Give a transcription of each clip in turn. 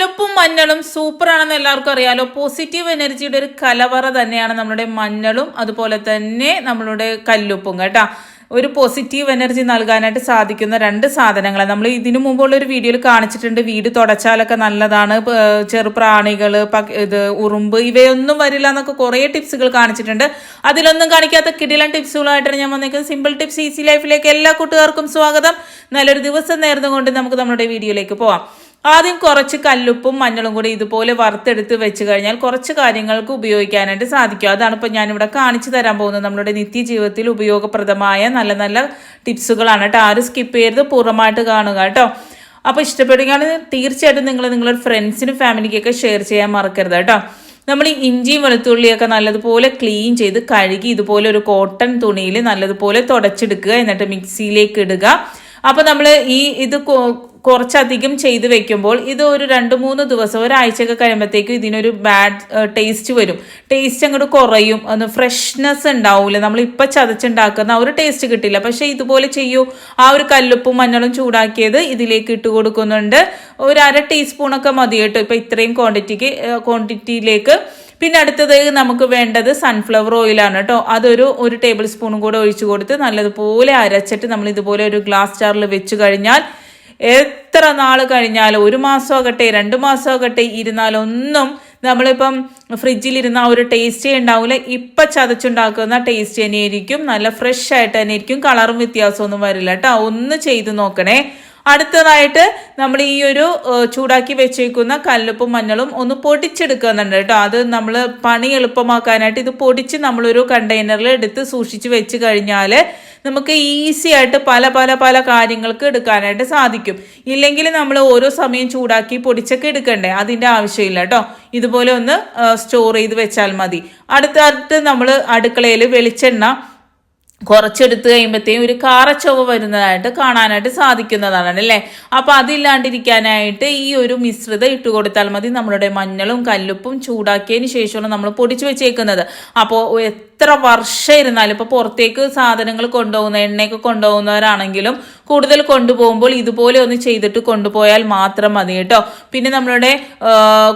കല്ലുപ്പും മഞ്ഞളും സൂപ്പറാണെന്ന് എല്ലാവർക്കും അറിയാലോ പോസിറ്റീവ് എനർജിയുടെ ഒരു കലവറ തന്നെയാണ് നമ്മുടെ മഞ്ഞളും അതുപോലെ തന്നെ നമ്മളുടെ കല്ലുപ്പും കേട്ടോ. ഒരു പോസിറ്റീവ് എനർജി നൽകാനായിട്ട് സാധിക്കുന്ന രണ്ട് സാധനങ്ങൾ നമ്മൾ ഇതിനു മുമ്പുള്ള ഒരു വീഡിയോയിൽ കാണിച്ചിട്ടുണ്ട്. വീട് തുടച്ചാലൊക്കെ നല്ലതാണ്. ചെറുപ്രാണികൾ ഇത് ഉറുമ്പ് ഇവയൊന്നും വരില്ല എന്നൊക്കെ കുറേ ടിപ്സുകൾ കാണിച്ചിട്ടുണ്ട്. അതിലൊന്നും കാണിക്കാത്ത കിടിലൻ ടിപ്സുകളായിട്ടാണ് ഞാൻ വന്നേക്കുന്നത്. സിമ്പിൾ ടിപ്സ് ഈസി ലൈഫിലേക്ക് എല്ലാ കൂട്ടുകാർക്കും സ്വാഗതം. നല്ലൊരു ദിവസം നേർന്നുകൊണ്ട് നമുക്ക് നമ്മുടെ വീഡിയോയിലേക്ക് പോവാം. ആദ്യം കുറച്ച് കല്ലുപ്പും മഞ്ഞളും കൂടി ഇതുപോലെ വറുത്തെടുത്ത് വെച്ച് കഴിഞ്ഞാൽ കുറച്ച് കാര്യങ്ങൾക്ക് ഉപയോഗിക്കാനായിട്ട് സാധിക്കും. അതാണ് ഇപ്പോൾ ഞാനിവിടെ കാണിച്ചു തരാൻ പോകുന്നത്. നമ്മുടെ നിത്യജീവിതത്തിൽ ഉപയോഗപ്രദമായ നല്ല നല്ല ടിപ്സുകളാണ് കേട്ടോ. ആരും സ്കിപ്പ് ചെയ്ത് പൂർണമായിട്ട് കാണുക കേട്ടോ. അപ്പോൾ ഇഷ്ടപ്പെടുകയാണെങ്കിൽ തീർച്ചയായിട്ടും നിങ്ങൾ നിങ്ങളുടെ ഫ്രണ്ട്സിനും ഫാമിലിക്കൊക്കെ ഷെയർ ചെയ്യാൻ മറക്കരുത് കേട്ടോ. നമ്മൾ ഈ ഇഞ്ചിയും വെളുത്തുള്ളിയൊക്കെ നല്ലതുപോലെ ക്ലീൻ ചെയ്ത് കഴുകി ഇതുപോലെ ഒരു കോട്ടൺ തുണിയിൽ നല്ലതുപോലെ തുടച്ചെടുക്കുക. എന്നിട്ട് മിക്സിയിലേക്ക് ഇടുക. അപ്പോൾ നമ്മൾ ഈ ഇത് കുറച്ചധികം ചെയ്ത് വെക്കുമ്പോൾ ഇത് ഒരു രണ്ട് മൂന്ന് ദിവസം ഒരാഴ്ചയൊക്കെ കഴിയുമ്പോഴത്തേക്കും ഇതിനൊരു ബാഡ് ടേസ്റ്റ് വരും. ടേസ്റ്റ് അങ്ങോട്ട് കുറയും. ഒന്ന് ഫ്രഷ്നെസ് ഉണ്ടാവില്ല നമ്മൾ ഇപ്പം ചതച്ചുണ്ടാക്കുന്ന ഒരു ടേസ്റ്റ് കിട്ടില്ല. പക്ഷേ ഇതുപോലെ ചെയ്യൂ. ആ ഒരു കല്ലുപ്പും മഞ്ഞളും ചൂടാക്കിയത് ഇതിലേക്ക് ഇട്ട് കൊടുക്കുന്നുണ്ട്. ഒരു അര ടീസ്പൂണൊക്കെ മതി കേട്ടോ ഇപ്പം ഇത്രയും ക്വാണ്ടിറ്റിക്ക് ക്വാണ്ടിറ്റിയിലേക്ക് പിന്നെ അടുത്തത് നമുക്ക് വേണ്ടത് സൺഫ്ലവർ ഓയിലാണ് കേട്ടോ. അതൊരു ഒരു ടേബിൾ സ്പൂണും കൂടെ ഒഴിച്ചു കൊടുത്ത് നല്ലതുപോലെ അരച്ചിട്ട് നമ്മൾ ഇതുപോലെ ഒരു ഗ്ലാസ് ജാറിൽ വെച്ച് കഴിഞ്ഞാൽ എത്ര നാൾ കഴിഞ്ഞാലും ഒരു മാസമാകട്ടെ രണ്ട് മാസമാകട്ടെ ഇരുന്നാലൊന്നും നമ്മളിപ്പം ഫ്രിഡ്ജിലിരുന്ന ആ ഒരു ടേസ്റ്റേ ഉണ്ടാവില്ല ഇപ്പം ചതച്ചുണ്ടാക്കുന്ന ടേസ്റ്റ് തന്നെയായിരിക്കും. നല്ല ഫ്രഷ് ആയിട്ട് തന്നെ ആയിരിക്കും കളറും വ്യത്യാസമൊന്നും വരില്ല കേട്ടോ ഒന്ന് ചെയ്ത് നോക്കണേ. അടുത്തതായിട്ട് നമ്മൾ ഈ ഒരു ചൂടാക്കി വെച്ചേക്കുന്ന കല്ലുപ്പും മഞ്ഞളും ഒന്ന് പൊടിച്ചെടുക്കുന്നുണ്ട് കേട്ടോ. അത് നമ്മൾ പണി എളുപ്പമാക്കാനായിട്ട് ഇത് പൊടിച്ച് നമ്മളൊരു കണ്ടെയ്നറിൽ എടുത്ത് സൂക്ഷിച്ച് വെച്ച് കഴിഞ്ഞാൽ നമുക്ക് ഈസി ആയിട്ട് പല പല പല കാര്യങ്ങൾക്ക് എടുക്കാനായിട്ട് സാധിക്കും. ഇല്ലെങ്കിൽ നമ്മൾ ഓരോ സമയം ചൂടാക്കി പൊടിച്ചൊക്കെ എടുക്കണ്ടേ? അതിന്റെ ആവശ്യമില്ല കേട്ടോ. ഇതുപോലെ ഒന്ന് സ്റ്റോർ ചെയ്ത് വെച്ചാൽ മതി. അടുത്തടുത്ത് നമ്മൾ അടുക്കളയിൽ വെളിച്ചെണ്ണ കുറച്ചെടുത്ത് കഴിയുമ്പോഴത്തേക്കും ഒരു കാറച്ചവ് വരുന്നതായിട്ട് കാണാനായിട്ട് സാധിക്കുന്നതാണ് അല്ലേ? അപ്പോൾ അതില്ലാണ്ടിരിക്കാനായിട്ട് ഈ ഒരു മിശ്രിതം ഇട്ട് കൊടുത്താൽ മതി. നമ്മളുടെ മഞ്ഞളും കല്ലുപ്പും ചൂടാക്കിയതിന് ശേഷമാണ് നമ്മൾ പൊടിച്ചു വെച്ചേക്കുന്നത്. അപ്പോൾ എത്ര വർഷം ഇരുന്നാലും ഇപ്പോൾ പുറത്തേക്ക് സാധനങ്ങൾ കൊണ്ടുപോകുന്ന എണ്ണയൊക്കെ കൊണ്ടുപോകുന്നവരാണെങ്കിലും കൂടുതൽ കൊണ്ടുപോകുമ്പോൾ ഇതുപോലെ ഒന്ന് ചെയ്തിട്ട് കൊണ്ടുപോയാൽ മാത്രം മതി കേട്ടോ. പിന്നെ നമ്മളുടെ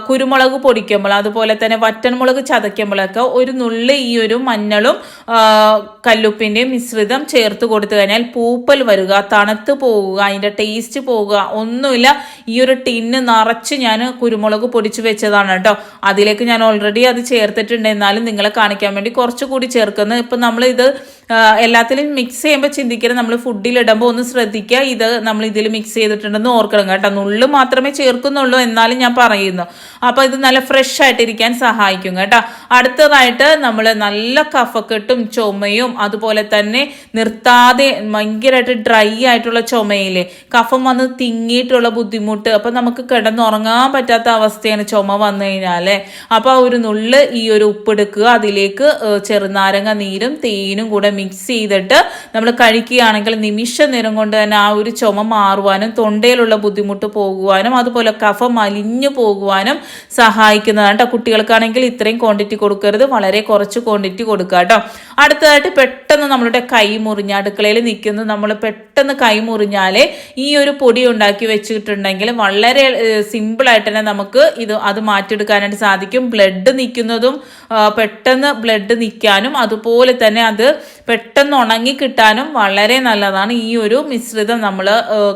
കുരുമുളക് പൊടിക്കുമ്പോൾ അതുപോലെ തന്നെ വറ്റൻമുളക് ചതയ്ക്കുമ്പോഴൊക്കെ ഒരു നുള്ളി ഈ ഒരു മഞ്ഞളും കല്ലുപ്പിന്റെയും മിശ്രിതം ചേർത്ത് കൊടുത്തു കഴിഞ്ഞാൽ പൂപ്പൽ വരിക തണുത്ത് പോവുക അതിന്റെ ടേസ്റ്റ് പോവുക. ഒന്നുമില്ല ഈ ഒരു ടിന്ന് നിറച്ച് ഞാൻ കുരുമുളക് പൊടിച്ചു വെച്ചതാണ് കേട്ടോ. അതിലേക്ക് ഞാൻ ഓൾറെഡി അത് ചേർത്തിട്ടുണ്ട്. എന്നാലും നിങ്ങളെ കാണിക്കാൻ വേണ്ടി കുറച്ചുകൂടി ചേർക്കുന്നത് ഇപ്പം നമ്മൾ ഇത് എല്ലാത്തിലും മിക്സ് ചെയ്യുമ്പോൾ ചിന്തിക്കരുത്. നമ്മൾ ഫുഡിലിടുമ്പോൾ ഒന്ന് ശ്രദ്ധിക്കുക ഇത് നമ്മൾ ഇതിൽ മിക്സ് ചെയ്തിട്ടുണ്ടെന്ന് ഓർക്കണം കേട്ടോ. നുള്ളു മാത്രമേ ചേർക്കുന്നുള്ളൂ എന്നാലും ഞാൻ പറയുന്നു. അപ്പോൾ ഇത് നല്ല ഫ്രഷ് ആയിട്ടിരിക്കാൻ സഹായിക്കും കേട്ടോ. അടുത്തതായിട്ട് നമ്മൾ നല്ല കഫക്കെട്ടും ചുമയും അതുപോലെ തന്നെ നിർത്താതെ ഭയങ്കരമായിട്ട് ഡ്രൈ ആയിട്ടുള്ള ചുമയില്ലേ? കഫം വന്ന് തിങ്ങിയിട്ടുള്ള ബുദ്ധിമുട്ട്. അപ്പം നമുക്ക് കിടന്നുറങ്ങാൻ പറ്റാത്ത അവസ്ഥയാണ് ചുമ വന്നു കഴിഞ്ഞാൽ അപ്പോൾ ഒരു നുള്ള് ഈ ഒരു ഉപ്പെടുക്കുക അതിലേക്ക് ചെറുനാരങ്ങ നീരും തേനും കൂടെ മിക്സ് ചെയ്തിട്ട് നമ്മൾ കഴിക്കുകയാണെങ്കിൽ നിമിഷ നേരം തന്നെ ആ ഒരു ചുമ മാറുവാനും തൊണ്ടയിലുള്ള ബുദ്ധിമുട്ട് പോകുവാനും അതുപോലെ കഫ മലിഞ്ഞു പോകുവാനും സഹായിക്കുന്നതാണ് കേട്ടോ. കുട്ടികൾക്കാണെങ്കിൽ ഇത്രയും ക്വാണ്ടിറ്റി കൊടുക്കരുത്. വളരെ കുറച്ച് ക്വാണ്ടിറ്റി കൊടുക്കുക കേട്ടോ. അടുത്തതായിട്ട് പെട്ടെന്ന് നമ്മളുടെ കൈ മുറിഞ്ഞ അടുക്കളയിൽ നിൽക്കുന്നത് നമ്മൾ പെട്ടെന്ന് കൈ മുറിഞ്ഞാലേ ഈ ഒരു പൊടി ഉണ്ടാക്കി വെച്ചിട്ടുണ്ടെങ്കിൽ വളരെ സിമ്പിളായിട്ട് തന്നെ നമുക്ക് ഇത് അത് മാറ്റിയെടുക്കാനായിട്ട് സാധിക്കും. ബ്ലഡ് നിൽക്കുന്നതും പെട്ടെന്ന് ബ്ലഡ് നിൽക്കാനും അതുപോലെ തന്നെ അത് പെട്ടെന്ന് ഉണങ്ങി കിട്ടാനും വളരെ നല്ലതാണ് ഈ ഒരു മിശ്രിതം നമ്മൾ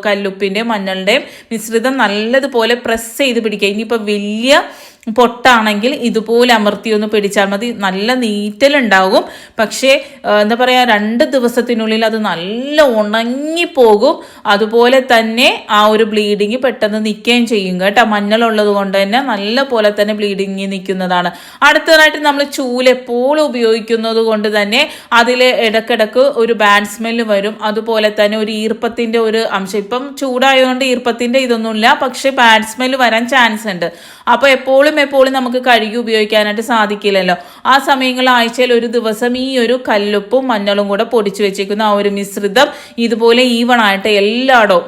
കല്ലുപ്പിന്റെയും മഞ്ഞളുടെയും മിശ്രിതം നല്ലതുപോലെ പ്രസ് ചെയ്ത് പിടിക്കുക. ഇനിയിപ്പോൾ വലിയ പൊട്ടാണെങ്കിൽ ഇതുപോലെ അമർത്തി ഒന്ന് പിടിച്ചാൽ മതി. നല്ല നീറ്റലുണ്ടാകും. പക്ഷേ എന്താ പറയുക രണ്ട് ദിവസത്തിനുള്ളിൽ അത് നല്ല ഉണങ്ങിപ്പോകും. അതുപോലെ തന്നെ ആ ഒരു ബ്ലീഡിങ് പെട്ടെന്ന് നിൽക്കുകയും ചെയ്യും കേട്ടോ. മഞ്ഞളുള്ളത് കൊണ്ട് തന്നെ നല്ല പോലെ തന്നെ ബ്ലീഡിങ് നിൽക്കുന്നതാണ്. അടുത്തതായിട്ട് നമ്മൾ ചൂൽ എപ്പോഴും ഉപയോഗിക്കുന്നത് കൊണ്ട് തന്നെ അതിൽ ഇടക്കിടക്ക് ഒരു ബാഡ് സ്മെല്ല് വരും. അതുപോലെ തന്നെ ഒരു ഈർപ്പത്തിന്റെ ഒരു അംശം. ഇപ്പം ചൂടായതുകൊണ്ട് ഈർപ്പത്തിന്റെ ഇതൊന്നുമില്ല. പക്ഷേ ബാഡ് സ്മെല്ല് വരാൻ ചാൻസ് ഉണ്ട് അപ്പോൾ എപ്പോഴും എപ്പോഴും എപ്പോഴും നമുക്ക് കഴുകി ഉപയോഗിക്കാനായിട്ട് സാധിക്കില്ലല്ലോ. ആ സമയങ്ങളിൽ ആഴ്ചയിൽ ഒരു ദിവസം ഈ ഒരു കല്ലുപ്പും മഞ്ഞളും കൂടെ പൊടിച്ചു വെച്ചേക്കുന്ന ആ ഒരു മിശ്രിതം ഇതുപോലെ ഈവൺ ആയിട്ട് എല്ലായിടവും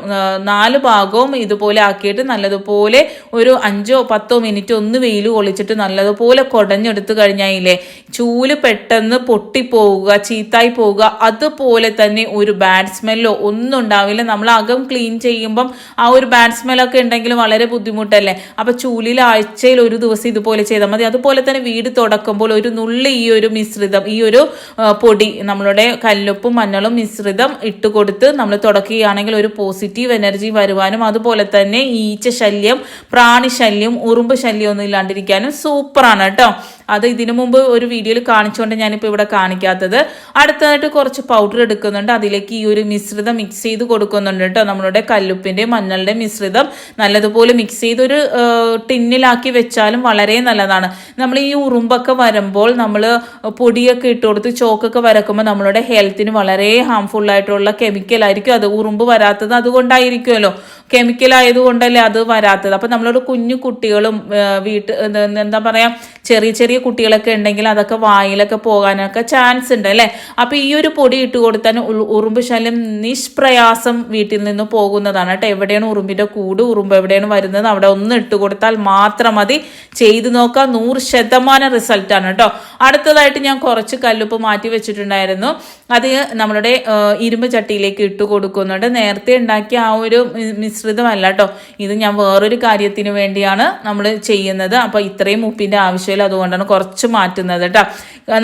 നാല് ഭാഗവും ഇതുപോലെ ആക്കിയിട്ട് നല്ലതുപോലെ ഒരു അഞ്ചോ പത്തോ മിനിറ്റ് ഒന്ന് വെയിൽ കൊളിച്ചിട്ട് നല്ലതുപോലെ കുടഞ്ഞെടുത്ത് കഴിഞ്ഞാലേ ചൂൽ പെട്ടെന്ന് പൊട്ടിപ്പോവുക ചീത്തായി പോവുക അതുപോലെ തന്നെ ഒരു ബാഡ് സ്മെല്ലോ ഒന്നും ഉണ്ടാവില്ല. നമ്മൾ അകം ക്ലീൻ ചെയ്യുമ്പം ആ ഒരു ബാഡ് സ്മെല്ലൊക്കെ ഉണ്ടെങ്കിൽ വളരെ ബുദ്ധിമുട്ടല്ലേ? അപ്പോൾ ചൂലിൽ ആഴ്ചയിൽ ദിവസം ഇതുപോലെ ചെയ്താൽ മതി. അതുപോലെ തന്നെ വീട് തുടക്കുമ്പോൾ ഒരു നുള്ളി ഈ ഒരു മിശ്രിതം ഈ ഒരു പൊടി നമ്മളുടെ കല്ലുപ്പും മഞ്ഞളും മിശ്രിതം ഇട്ട് കൊടുത്ത് നമ്മൾ തുടക്കുകയാണെങ്കിൽ ഒരു പോസിറ്റീവ് എനർജി വരുവാനും അതുപോലെ തന്നെ ഈച്ച ശല്യം പ്രാണിശല്യം ഉറുമ്പ് ശല്യം ഒന്നും ഇല്ലാണ്ടിരിക്കാനും സൂപ്പറാണ് കേട്ടോ. അത് ഇതിനു മുമ്പ് ഒരു വീഡിയോയിൽ കാണിച്ചുകൊണ്ട് ഞാനിപ്പോൾ ഇവിടെ കാണിക്കാത്തത്. അടുത്തതായിട്ട് കുറച്ച് പൗഡർ എടുക്കുന്നുണ്ട്. അതിലേക്ക് ഈ ഒരു മിശ്രിതം മിക്സ് ചെയ്ത് കൊടുക്കുന്നുണ്ട് കേട്ടോ. നമ്മളുടെ കല്ലുപ്പിന്റെ മഞ്ഞളുടെ മിശ്രിതം. നല്ലതുപോലെ മിക്സ് ചെയ്ത് ഒരു ടിന്നിലാക്കി വെച്ചാലും വളരെ നല്ലതാണ്. നമ്മൾ ഈ ഉറുമ്പൊക്കെ വരുമ്പോൾ നമ്മൾ പൊടിയൊക്കെ ഇട്ട് കൊടുത്ത് ചോക്കൊക്കെ വരക്കുമ്പോൾ നമ്മളുടെ ഹെൽത്തിന് വളരെ ഹാംഫുൾ ആയിട്ടുള്ള കെമിക്കൽ ആയിരിക്കും. അത് ഉറുമ്പ് വരാത്തത് അതുകൊണ്ടായിരിക്കുമല്ലോ. കെമിക്കൽ ആയതുകൊണ്ടല്ലേ അത് വരാത്തത്. അപ്പം നമ്മളോട് കുഞ്ഞു കുട്ടികളും വീട്ട് എന്താ പറയുക ചെറിയ ചെറിയ കുട്ടികളൊക്കെ ഉണ്ടെങ്കിൽ അതൊക്കെ വായിലൊക്കെ പോകാനൊക്കെ ചാൻസ് ഉണ്ട് അല്ലേ? അപ്പം ഈ ഒരു പൊടി ഇട്ട് കൊടുത്താൽ ഉറുമ്പ് ശല്യം നിഷ്പ്രയാസം വീട്ടിൽ നിന്ന് പോകുന്നതാണ് കേട്ടോ. എവിടെയാണ് ഉറുമ്പിന്റെ കൂട് ഉറുമ്പ് എവിടെയാണ് വരുന്നത്? അവിടെ ഒന്ന് ഇട്ട് കൊടുത്താൽ മാത്രം മതി. ചെയ്തു നോക്കാം നൂറ് ശതമാനം റിസൾട്ടാണ് കേട്ടോ. അടുത്തതായിട്ട് ഞാൻ കുറച്ച് കല്ലുപ്പ് മാറ്റി വെച്ചിട്ടുണ്ടായിരുന്നു. അത് നമ്മളുടെ ഇരുമ്പ് ചട്ടിയിലേക്ക് ഇട്ട് കൊടുക്കുന്നുണ്ട്. നേരത്തെ ഉണ്ടാക്കിയ ആ ഒരു മിശ്രിതമല്ല കേട്ടോ. ഇത് ഞാൻ വേറൊരു കാര്യത്തിന് വേണ്ടിയാണ് നമ്മൾ ചെയ്യുന്നത്. അപ്പോൾ ഇത്രയും ഉപ്പിന്റെ ആവശ്യമില്ല. അതുകൊണ്ടാണ് കുറച്ച് മാറ്റുന്നത് കേട്ടോ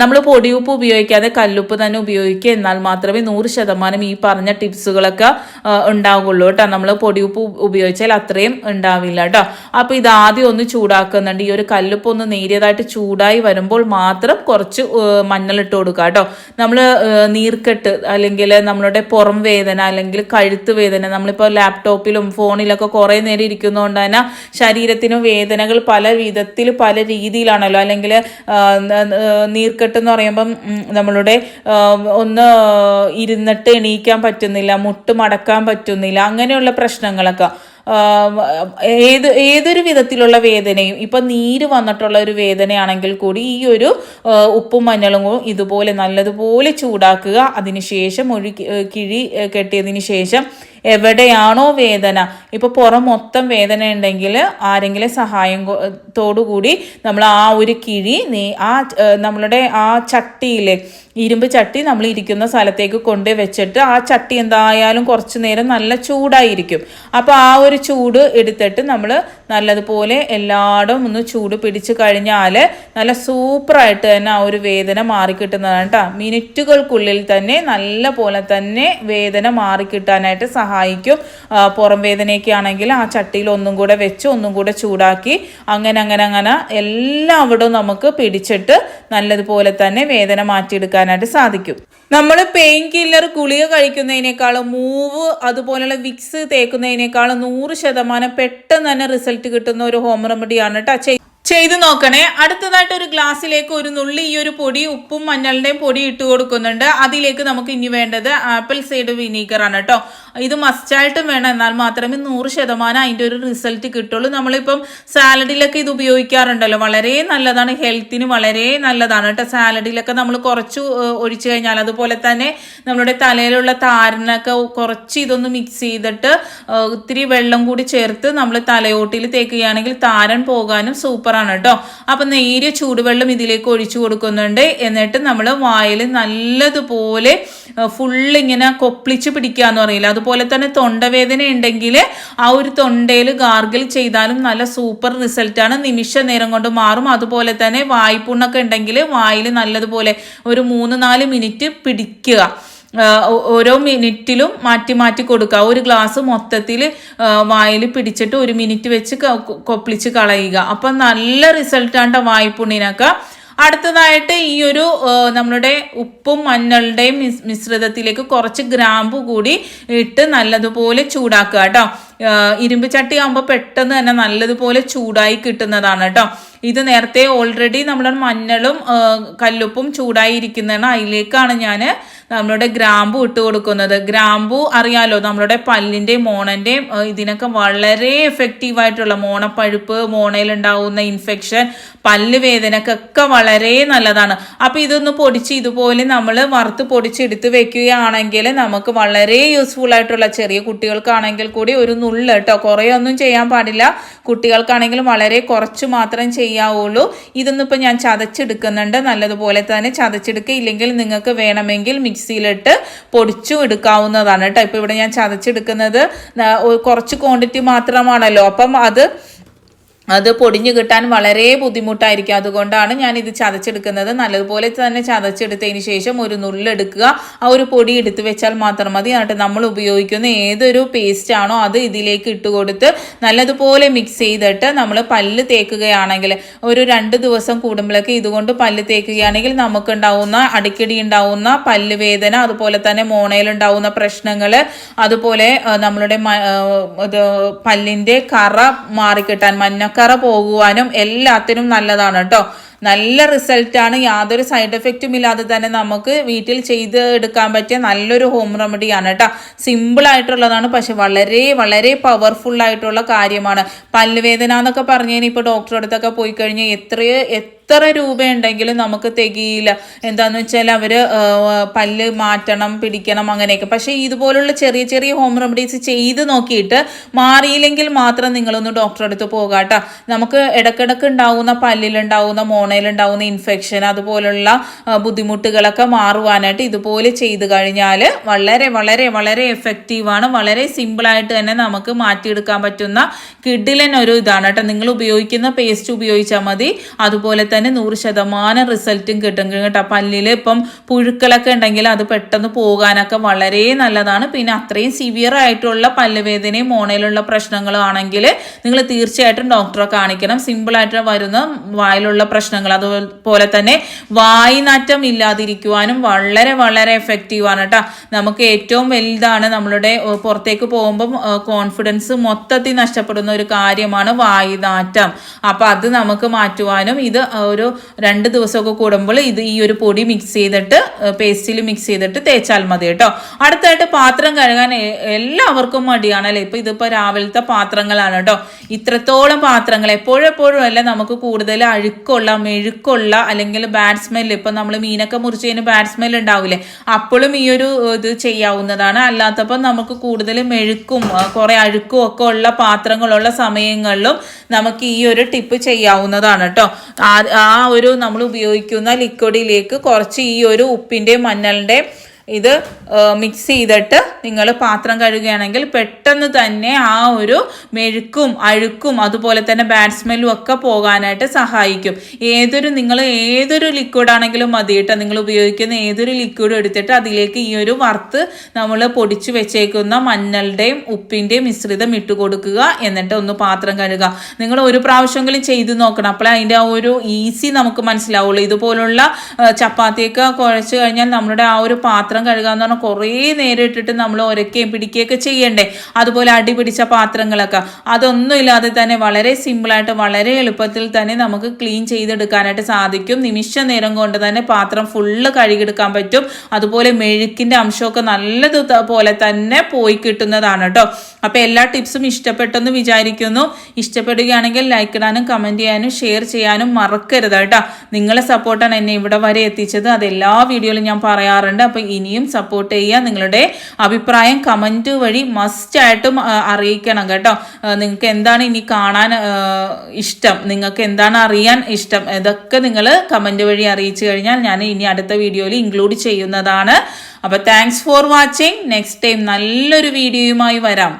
നമ്മൾ പൊടിയുപ്പ് ഉപയോഗിക്കാതെ കല്ലുപ്പ് തന്നെ ഉപയോഗിക്കുക. എന്നാൽ മാത്രമേ നൂറ് ശതമാനം ഈ പറഞ്ഞ ടിപ്സുകളൊക്കെ ഉണ്ടാവുള്ളൂ കേട്ടോ നമ്മൾ പൊടിയുപ്പ് ഉപയോഗിച്ചാൽ അത്രയും ഉണ്ടാവില്ല കേട്ടോ അപ്പോൾ ഇത് ആദ്യം ഒന്ന് ചൂടാക്കുന്നുണ്ട്. ഈ ഒരു കല്ലുപ്പ് ഒന്ന് നേരിയതായിട്ട് ചൂടായി വരുമ്പോൾ മാത്രം കുറച്ച് മഞ്ഞളിട്ട് കൊടുക്കുക കേട്ടോ നമ്മൾ നീർക്കെട്ട് അല്ലെങ്കിൽ നമ്മളുടെ പുറം വേദന അല്ലെങ്കിൽ കഴുത്ത് വേദന നമ്മളിപ്പോൾ ലാപ്ടോപ്പിലും ഫോണിലൊക്കെ കുറേ നേരം ഇരിക്കുന്നതുകൊണ്ട് തന്നെ ശരീരത്തിന് വേദനകൾ പല വിധത്തിൽ പല രീതിയിലാണല്ലോ. അല്ലെങ്കിൽ നീർക്കെട്ട് എന്ന് പറയുമ്പം നമ്മളുടെ ഒന്ന് ഇരുന്നിട്ട് എണീക്കാൻ പറ്റുന്നില്ല മുട്ട് മടക്കാൻ പറ്റുന്നില്ല അങ്ങനെയുള്ള പ്രശ്നങ്ങളൊക്കെ. ഏത് ഏതൊരു വിധത്തിലുള്ള വേദനയും ഇപ്പം നീര് വന്നിട്ടുള്ള ഒരു വേദനയാണെങ്കിൽ കൂടി ഈ ഒരു ഉപ്പും മഞ്ഞളും ഇതുപോലെ നല്ലതുപോലെ ചൂടാക്കുക അതിനുശേഷം ഒഴുകി കിഴി കെട്ടിയതിന് ശേഷം എവിടെയാണോ വേദന? ഇപ്പോൾ പുറം മൊത്തം വേദന ഉണ്ടെങ്കിൽ ആരെങ്കിലും സഹായം കൊ- തോടുകൂടി നമ്മൾ ആ ഒരു കിഴി നീ ആ നമ്മളുടെ ആ ചട്ടിയിലെ ഇരുമ്പ് ചട്ടി നമ്മൾ ഇരിക്കുന്ന സ്ഥലത്തേക്ക് കൊണ്ട് വെച്ചിട്ട് ആ ചട്ടി എന്തായാലും കുറച്ച് നേരം നല്ല ചൂടായിരിക്കും. അപ്പോൾ ആ ഒരു ചൂട് എടുത്തിട്ട് നമ്മൾ നല്ലതുപോലെ എല്ലായിടും ഒന്ന് ചൂട് പിടിച്ച് കഴിഞ്ഞാൽ നല്ല സൂപ്പറായിട്ട് തന്നെ ആ ഒരു വേദന മാറിക്കിട്ടുന്നതാണ് കേട്ടോ മിനിറ്റുകൾക്കുള്ളിൽ തന്നെ നല്ല പോലെ തന്നെ വേദന മാറിക്കിട്ടാനായിട്ട് സഹായിക്കും. പുറം വേദനയൊക്കെ ആണെങ്കിൽ ആ ചട്ടിയിൽ ഒന്നും കൂടെ വെച്ച് ഒന്നും കൂടെ ചൂടാക്കി അങ്ങനെ അങ്ങനെ അങ്ങനെ എല്ലാം അവിടെ നമുക്ക് പിടിച്ചിട്ട് നല്ലതുപോലെ തന്നെ വേദന മാറ്റിയെടുക്കാനായിട്ട് സാധിക്കും. നമ്മൾ പെയിൻ കില്ലർ ഗുളിക കഴിക്കുന്നതിനേക്കാളും മൂവ് അതുപോലെയുള്ള വിക്സ് തേക്കുന്നതിനേക്കാളും നൂറ് ശതമാനം പെട്ടെന്ന് തന്നെ റിസൾട്ട് കിട്ടുന്ന ഒരു ഹോം റെമഡിയാണ് ചെയ്- ചെയ്തു നോക്കണേ. അടുത്തതായിട്ട് ഒരു ഗ്ലാസ്സിലേക്ക് ഒരു നുള്ളി ഈ ഒരു പൊടി ഉപ്പും മഞ്ഞളുടെയും പൊടി ഇട്ട് കൊടുക്കുന്നുണ്ട്. അതിലേക്ക് നമുക്ക് ഇനി വേണ്ടത് ആപ്പിൾ സൈഡ് വിനീഗർ ആണ് കേട്ടോ. ഇത് മസ്റ്റായിട്ടും വേണം. എന്നാൽ മാത്രമേ നൂറ് ശതമാനം അതിന്റെ ഒരു റിസൾട്ട് കിട്ടുള്ളൂ. നമ്മളിപ്പം സാലഡിലൊക്കെ ഇത് ഉപയോഗിക്കാറുണ്ടല്ലോ. വളരെ നല്ലതാണ്. ഹെൽത്തിന് വളരെ നല്ലതാണ് കേട്ടോ. സാലഡിലൊക്കെ നമ്മൾ കുറച്ച് ഒഴിച്ചു കഴിഞ്ഞാൽ അതുപോലെ തന്നെ നമ്മുടെ തലയിലുള്ള താരനൊക്കെ കുറച്ച് ഇതൊന്ന് മിക്സ് ചെയ്തിട്ട് ഇത്തിരി വെള്ളം കൂടി ചേർത്ത് നമ്മൾ തലയോട്ടിൽ തേക്കുകയാണെങ്കിൽ താരൻ പോകാനും സൂപ്പറാണ് കേട്ടോ. അപ്പം നേരിയ ചൂടുവെള്ളം ഇതിലേക്ക് ഒഴിച്ചു കൊടുക്കുന്നുണ്ട്. എന്നിട്ട് നമ്മൾ വായിൽ നല്ലതുപോലെ ഫുള്ള് ഇങ്ങനെ കൊപ്പിളിച്ച് പിടിക്കുക എന്ന് പറയില്ല. അതുപോലെ തന്നെ തൊണ്ടവേദന ഉണ്ടെങ്കിൽ ആ ഒരു തൊണ്ടയിൽ ഗാർഗിൾ ചെയ്താലും നല്ല സൂപ്പർ റിസൾട്ടാണ് നിമിഷ നേരം കൊണ്ട് മാറും. അതുപോലെ തന്നെ വായ്പുണ്ണൊക്കെ ഉണ്ടെങ്കിൽ വായിൽ നല്ലതുപോലെ ഒരു മൂന്ന് നാല് മിനിറ്റ് പിടിക്കുക. ഓരോ മിനിറ്റിലും മാറ്റി മാറ്റി കൊടുക്കുക. ഒരു ഗ്ലാസ് മൊത്തത്തിൽ വായിൽ പിടിച്ചിട്ട് ഒരു മിനിറ്റ് വെച്ച് കൊപ്പിളിച്ച് കളയുക. അപ്പം നല്ല റിസൾട്ടാണ് വായ്പുണ്ണിനൊക്കെ. അടുത്തതായിട്ട് ഈ ഒരു നമ്മളുടെ ഉപ്പും മഞ്ഞളുടെയും മിശ്രിതത്തിലേക്ക് കുറച്ച് ഗ്രാമ്പു കൂടി ഇട്ട് നല്ലതുപോലെ ചൂടാക്കുക കേട്ടോ. ഇരുമ്പ് ചട്ടി ആകുമ്പോൾ പെട്ടെന്ന് തന്നെ നല്ലതുപോലെ ചൂടായി കിട്ടുന്നതാണ് കേട്ടോ. ഇത് നേരത്തെ ഓൾറെഡി നമ്മുടെ മഞ്ഞളും കല്ലുപ്പും ചൂടായി ഇരിക്കുന്നതാണ് അതിലേക്കാണ് ഞാൻ നമ്മളുടെ ഗ്രാമ്പു ഇട്ട് കൊടുക്കുന്നത്. ഗ്രാമ്പു അറിയാലോ നമ്മളുടെ പല്ലിന്റെയും മോണന്റെയും ഇതിനൊക്കെ വളരെ എഫക്റ്റീവായിട്ടുള്ള മോണപ്പഴുപ്പ് മോണയിലുണ്ടാവുന്ന ഇൻഫെക്ഷൻ പല്ല് വേദനക്കൊക്കെ വളരെ നല്ലതാണ്. അപ്പോൾ ഇതൊന്ന് പൊടിച്ച് ഇതുപോലെ നമ്മൾ വറുത്ത് പൊടിച്ചെടുത്ത് വെക്കുകയാണെങ്കിൽ നമുക്ക് വളരെ യൂസ്ഫുൾ ആയിട്ടുള്ള ചെറിയ കുട്ടികൾക്കാണെങ്കിൽ കൂടി ഒരു നുള്ള് കേട്ടോ കുറേ ഒന്നും ചെയ്യാൻ പാടില്ല. കുട്ടികൾക്കാണെങ്കിലും വളരെ കുറച്ച് മാത്രം ചെയ്ത് ചെയ്യാവുള്ളൂ. ഇതൊന്നും ഇപ്പം ഞാൻ ചതച്ചെടുക്കുന്നുണ്ട്. നല്ലതുപോലെ തന്നെ ചതച്ചെടുക്കുക ഇല്ലെങ്കിൽ നിങ്ങൾക്ക് വേണമെങ്കിൽ മിക്സിയിലിട്ട് പൊടിച്ചും എടുക്കാവുന്നതാണ് കേട്ടോ. ഇപ്പോൾ ഇവിടെ ഞാൻ ചതച്ചെടുക്കുന്നത് കുറച്ച് ക്വാണ്ടിറ്റി മാത്രമാണല്ലോ. അപ്പം അത് അത് പൊടിഞ്ഞു കിട്ടാൻ വളരെ ബുദ്ധിമുട്ടായിരിക്കും. അതുകൊണ്ടാണ് ഞാൻ ഇത് ചതച്ചെടുക്കുന്നത്. നല്ലതുപോലെ തന്നെ ചതച്ചെടുത്തതിന് ശേഷം ഒരു നുള്ളെടുക്കുക. ആ ഒരു പൊടി എടുത്തു വെച്ചാൽ മാത്രം മതി. എന്നിട്ട് നമ്മൾ ഉപയോഗിക്കുന്ന ഏതൊരു പേസ്റ്റ് ആണോ അത് ഇതിലേക്ക് ഇട്ട് കൊടുത്ത് നല്ലതുപോലെ മിക്സ് ചെയ്തിട്ട് നമ്മൾ പല്ല് തേക്കുകയാണെങ്കിൽ ഒരു രണ്ട് ദിവസം കൂടുമ്പോഴൊക്കെ ഇതുകൊണ്ട് പല്ല് തേക്കുകയാണെങ്കിൽ നമുക്കുണ്ടാവുന്ന അടിക്കടി ഉണ്ടാവുന്ന പല്ല് വേദന അതുപോലെ തന്നെ മോണയിൽ മോണയിലുണ്ടാവുന്ന പ്രശ്നങ്ങൾ അതുപോലെ നമ്മളുടെ ഇത് പല്ലിന്റെ കറ മാറിക്കിട്ടാൻ മഞ്ഞക്കറ പോകുവാനും എല്ലാത്തിനും നല്ലതാണ് കേട്ടോ നല്ല റിസൾട്ടാണ് യാതൊരു സൈഡ് എഫക്റ്റും ഇല്ലാതെ തന്നെ നമുക്ക് വീട്ടിൽ ചെയ്ത് എടുക്കാൻ പറ്റിയ നല്ലൊരു ഹോം റെമഡിയാണ് കേട്ടോ സിമ്പിൾ ആയിട്ടുള്ളതാണ് പക്ഷെ വളരെ വളരെ പവർഫുൾ ആയിട്ടുള്ള കാര്യമാണ്. പല്ലുവേദന എന്നൊക്കെ പറഞ്ഞു കഴിഞ്ഞാൽ ഇപ്പോൾ ഡോക്ടറെ അടുത്തൊക്കെ പോയി കഴിഞ്ഞാൽ എത്രയോ എത്ര രൂപയുണ്ടെങ്കിലും നമുക്ക് തികയില്ല. എന്താന്ന് വെച്ചാൽ അവർ പല്ല് മാറ്റണം പിടിക്കണം അങ്ങനെയൊക്കെ. പക്ഷേ ഇതുപോലുള്ള ചെറിയ ചെറിയ ഹോം റെമഡീസ് ചെയ്ത് നോക്കിയിട്ട് മാറിയില്ലെങ്കിൽ മാത്രം നിങ്ങളൊന്ന് ഡോക്ടറെ അടുത്ത് പോകാട്ടോ നമുക്ക് ഇടക്കിടക്ക് ഉണ്ടാവുന്ന പല്ലിലുണ്ടാവുന്ന മോണയിലുണ്ടാവുന്ന ഇൻഫെക്ഷൻ അതുപോലുള്ള ബുദ്ധിമുട്ടുകളൊക്കെ മാറുവാനായിട്ട് ഇതുപോലെ ചെയ്ത് കഴിഞ്ഞാൽ വളരെ വളരെ വളരെ എഫക്റ്റീവാണ് വളരെ സിമ്പിളായിട്ട് തന്നെ നമുക്ക് മാറ്റിയെടുക്കാൻ പറ്റുന്ന കിഡിലൻ ഒരു ഇതാണ് കേട്ടോ. നിങ്ങൾ ഉപയോഗിക്കുന്ന പേസ്റ്റ് ഉപയോഗിച്ചാൽ മതി. അതുപോലെ നൂറ് ശതമാനം റിസൾട്ടും കിട്ടും. കേട്ടോ പല്ലിൽ ഇപ്പം പുഴുക്കളൊക്കെ ഉണ്ടെങ്കിൽ അത് പെട്ടെന്ന് പോകാനൊക്കെ വളരെ നല്ലതാണ്. പിന്നെ അത്രയും സിവിയർ ആയിട്ടുള്ള പല്ലുവേദനയും മോണയിലുള്ള പ്രശ്നങ്ങളും ആണെങ്കിൽ നിങ്ങൾ തീർച്ചയായിട്ടും ഡോക്ടറെ കാണിക്കണം. സിമ്പിളായിട്ട് വരുന്ന വായിലുള്ള പ്രശ്നങ്ങൾ. അതുപോലെ തന്നെ വായിനാറ്റം ഇല്ലാതിരിക്കുവാനും വളരെ വളരെ എഫക്റ്റീവാണ് കേട്ടോ. നമുക്ക് ഏറ്റവും വലുതാണ് നമ്മളുടെ പുറത്തേക്ക് പോകുമ്പം കോൺഫിഡൻസ് മൊത്തത്തിൽ നഷ്ടപ്പെടുന്ന ഒരു കാര്യമാണ് വായിനാറ്റം അപ്പം അത് നമുക്ക് മാറ്റുവാനും ഇത് ഒരു രണ്ട് ദിവസമൊക്കെ കൂടുമ്പോൾ ഇത് ഈ ഒരു പൊടി മിക്സ് ചെയ്തിട്ട് പേസ്റ്റിൽ മിക്സ് ചെയ്തിട്ട് തേച്ചാൽ മതി കേട്ടോ. അടുത്തായിട്ട് പാത്രം കഴുകാൻ എല്ലാവർക്കും മടിയാണ് അല്ലേ? ഇപ്പോൾ ഇതിപ്പോൾ രാവിലത്തെ പാത്രങ്ങളാണ് കേട്ടോ. ഇത്രത്തോളം പാത്രങ്ങൾ എപ്പോഴും എപ്പോഴും അല്ല നമുക്ക് കൂടുതൽ അഴുക്കുള്ള മെഴുക്കുള്ള അല്ലെങ്കിൽ ബാഡ് സ്മെൽ ഇപ്പം നമ്മൾ മീനൊക്കെ മുറിച്ച് കഴിഞ്ഞാൽ ബാഡ് സ്മെൽ ഉണ്ടാവില്ലേ? അപ്പോഴും ഈ ഒരു ഇത് ചെയ്യാവുന്നതാണ്. അല്ലാത്തപ്പം നമുക്ക് കൂടുതൽ മെഴുക്കും കുറേ അഴുക്കും ഒക്കെ ഉള്ള പാത്രങ്ങളുള്ള സമയങ്ങളിലും നമുക്ക് ഈ ഒരു ടിപ്പ് ചെയ്യാവുന്നതാണ് കേട്ടോ. ആ ഒരു നമ്മൾ ഉപയോഗിക്കുന്ന ലിക്വിഡിലേക്ക് കുറച്ച് ഈ ഒരു ഉപ്പിന്റെ മഞ്ഞളുടെ ഇത് മിക്സ് ചെയ്തിട്ട് നിങ്ങൾ പാത്രം കഴുകുകയാണെങ്കിൽ പെട്ടെന്ന് തന്നെ ആ ഒരു മെഴുക്കും അഴുക്കും അതുപോലെ തന്നെ ബാഡ് സ്മെല്ലും ഒക്കെ പോകാനായിട്ട് സഹായിക്കും. ഏതൊരു നിങ്ങൾ ഏതൊരു ലിക്വിഡ് ആണെങ്കിലും മതി കേട്ടോ. നിങ്ങൾ ഉപയോഗിക്കുന്ന ഏതൊരു ലിക്വിഡ് എടുത്തിട്ട് അതിലേക്ക് ഈ ഒരു വറുത്ത് നമ്മൾ പൊടിച്ചു വെച്ചേക്കുന്ന മഞ്ഞളുടെയും ഉപ്പിന്റെയും മിശ്രിതം ഇട്ട് കൊടുക്കുക. എന്നിട്ട് ഒന്ന് പാത്രം കഴുകുക. നിങ്ങൾ ഒരു പ്രാവശ്യമെങ്കിലും ചെയ്ത് നോക്കണം. അപ്പോൾ അതിന്റെ ആ ഒരു ഈസി നമുക്ക് മനസ്സിലാവുള്ളൂ. ഇതുപോലുള്ള ചപ്പാത്തിയൊക്കെ കുഴച്ച് കഴിഞ്ഞാൽ നമ്മുടെ ആ ഒരു പാത്രം കഴുകുക കഴുകാന്ന് പറഞ്ഞാൽ കുറേ നേരം ഇട്ടിട്ട് നമ്മൾ ഉരക്കുകയും പിടിക്കുകയൊക്കെ ചെയ്യണ്ടേ? അതുപോലെ അടി പിടിച്ച പാത്രങ്ങളൊക്കെ. അതൊന്നും ഇല്ലാതെ തന്നെ വളരെ സിമ്പിളായിട്ട് വളരെ എളുപ്പത്തിൽ തന്നെ നമുക്ക് ക്ലീൻ ചെയ്തെടുക്കാനായിട്ട് സാധിക്കും. നിമിഷ നേരം കൊണ്ട് തന്നെ പാത്രം ഫുള്ള് കഴുകിയെടുക്കാൻ പറ്റും. അതുപോലെ മെഴുക്കിന്റെ അംശമൊക്കെ നല്ലത് പോലെ തന്നെ പോയി കിട്ടുന്നതാണ് കേട്ടോ അപ്പോൾ എല്ലാ ടിപ്സും ഇഷ്ടപ്പെട്ടെന്ന് വിചാരിക്കുന്നു. ഇഷ്ടപ്പെടുകയാണെങ്കിൽ ലൈക്ക് ഇടാനും കമന്റ് ചെയ്യാനും ഷെയർ ചെയ്യാനും മറക്കരുത് കേട്ടോ. നിങ്ങളെ സപ്പോർട്ടാണ് എന്നെ ഇവിടെ വരെ എത്തിച്ചത്. അത് എല്ലാ വീഡിയോയിലും ഞാൻ പറയാറുണ്ട്. അപ്പോൾ ഇനിയും സപ്പോർട്ട് ചെയ്യുക. നിങ്ങളുടെ അഭിപ്രായം കമന്റ് വഴി മസ്റ്റായിട്ടും അറിയിക്കണം കേട്ടോ. നിങ്ങൾക്ക് എന്താണ് ഇനി കാണാൻ ഇഷ്ടം? നിങ്ങൾക്ക് എന്താണ് അറിയാൻ ഇഷ്ടം? ഇതൊക്കെ നിങ്ങൾ കമന്റ് വഴി അറിയിച്ചു കഴിഞ്ഞാൽ ഞാൻ ഇനി അടുത്ത വീഡിയോയിൽ ഇൻക്ലൂഡ് ചെയ്യുന്നതാണ്. അപ്പോൾ thanks for watching next time നല്ലൊരു വീഡിയോയുമായി വരാം.